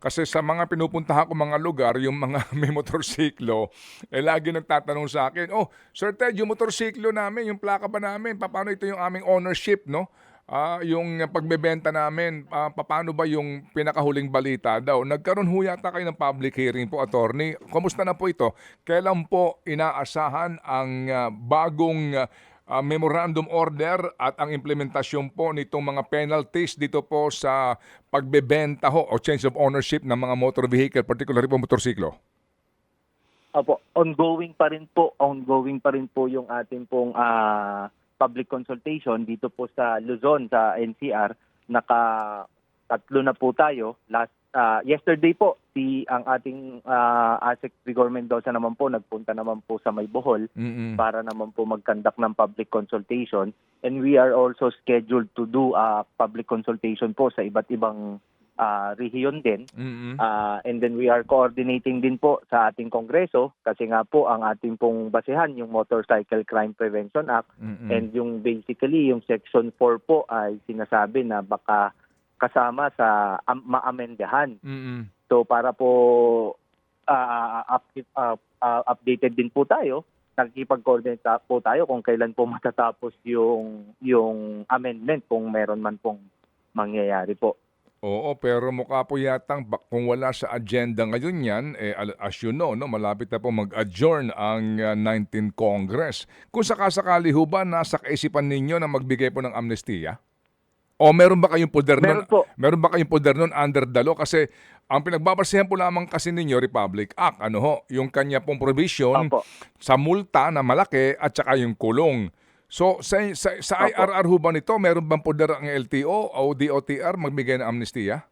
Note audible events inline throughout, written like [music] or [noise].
Kasi sa mga pinupuntahan ko mga lugar, yung mga [laughs] may motorsiklo, eh lagi nagtatanong sa akin, oh, Sir Ted, yung motorsiklo namin, yung plaka ba namin, paano ito yung aming ownership, no? Ah, yung pagbebenta namin, ah, paano ba yung pinakahuling balita daw? Nagkaroon ho yata kayo ng public hearing po, attorney. Kumusta na po ito? Kailan po inaasahan ang ah, bagong ah, ah, memorandum order at ang implementasyon po nitong mga penalties dito po sa pagbebenta ho o change of ownership ng mga motor vehicle, particularly po motorsiklo? Opo, ongoing pa rin po, ongoing pa rin po yung ating pong ah, public consultation dito po sa Luzon sa NCR. Naka tatlo na po tayo. Last ah, yesterday po si ang ating uh, ASEC Rigor Mendoza naman po nagpunta naman po sa May Bohol Mm-mm. para naman po mag-conduct ng public consultation and we are also scheduled to do a public consultation po sa iba't ibang ah, rehiyon din Mm-mm. Ah, and then we are coordinating din po sa ating kongreso kasi nga po ang ating pong basehan yung Motorcycle Crime Prevention Act Mm-mm. and yung basically yung section 4 po ay sinasabi na baka kasama sa am- maamendahan. Mm-mm. So para po ah, up- ah, ah, updated din po tayo nakikipag-coordinate po tayo kung kailan po [laughs] matatapos yung yung amendment kung meron man pong mangyayari po. Oo, pero mukha po yatang kung wala sa agenda ngayon yan, eh, as you know, no, malapit na po mag-adjourn ang uh, 19 Congress. Kung sakasakali ho ba, nasa kaisipan ninyo na magbigay po ng amnestiya? O meron ba kayong poder nun? Meron po. Meron ba kayong poder nun under the law? Kasi ang pinagbabasehan po lamang kasi ninyo, Republic Act, ano ho, yung kanya pong provision Opo. sa multa na malaki at saka yung kulong. So sa, sa, sa Opo. IRR ho ba nito, meron bang poder ang LTO o DOTR magbigay ng amnestiya?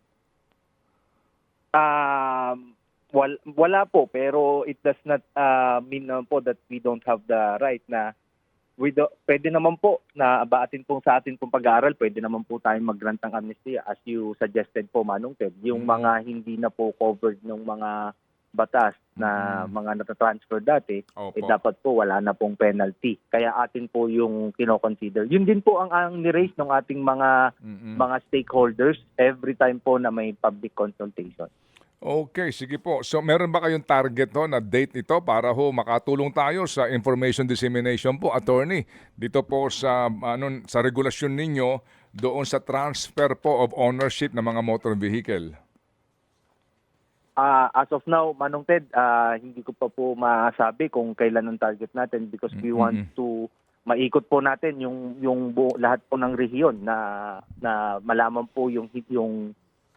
Um, wal, wala po, pero it does not uh, mean po that we don't have the right na we do, pwede naman po na baatin po sa atin pong pag-aaral, pwede naman po tayong mag-grant ng amnesty as you suggested po, Manong Ted. Yung Mm. mga hindi na po covered ng mga batas na Mm. mga natatransfer dati, Opo. eh dapat po wala na pong penalty. Kaya atin po yung kino-consider. Yun din po ang, ang ni-raise ng ating mga Mm-mm. mga stakeholders every time po na may public consultation. Okay, sige po. So meron ba kayong target ho na date ito para ho makatulong tayo sa information dissemination po, attorney, dito po sa ano sa regulasyon ninyo doon sa transfer po of ownership ng mga motor vehicle. Ah, as of now, Manong Ted, ah, hindi ko pa po masabi kung kailan ang target natin because we want to maikot po natin yung yung buo, lahat po ng rehiyon na na malaman po yung yung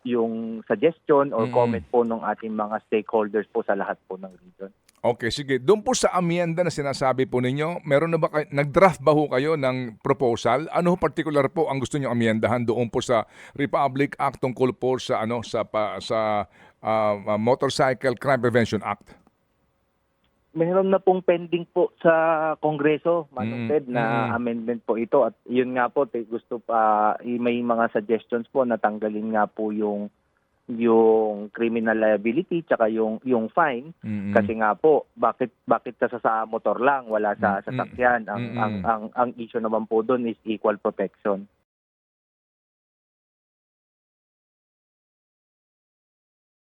yung suggestion or Mm. comment po ng ating mga stakeholders po sa lahat po ng region. Okay, sige. Doon po sa amienda na sinasabi po ninyo, meron na ba kayo, nag-draft ba ho kayo ng proposal? Ano particular po ang gusto niyo amiendahan doon po sa Republic Act tungkol po sa ano sa pa, sa ah, Motorcycle Crime Prevention Act? Meron na pong pending po sa Kongreso, Manong Mm, Ted, na mm. amendment po ito. At yun nga po, te- gusto pa, eh, may mga suggestions po na tanggalin nga po yung yung criminal liability tsaka yung yung fine Mm-mm. kasi nga po bakit bakit sa sa motor lang wala sa sasakyan ang mm, ang ang ang issue naman po doon is equal protection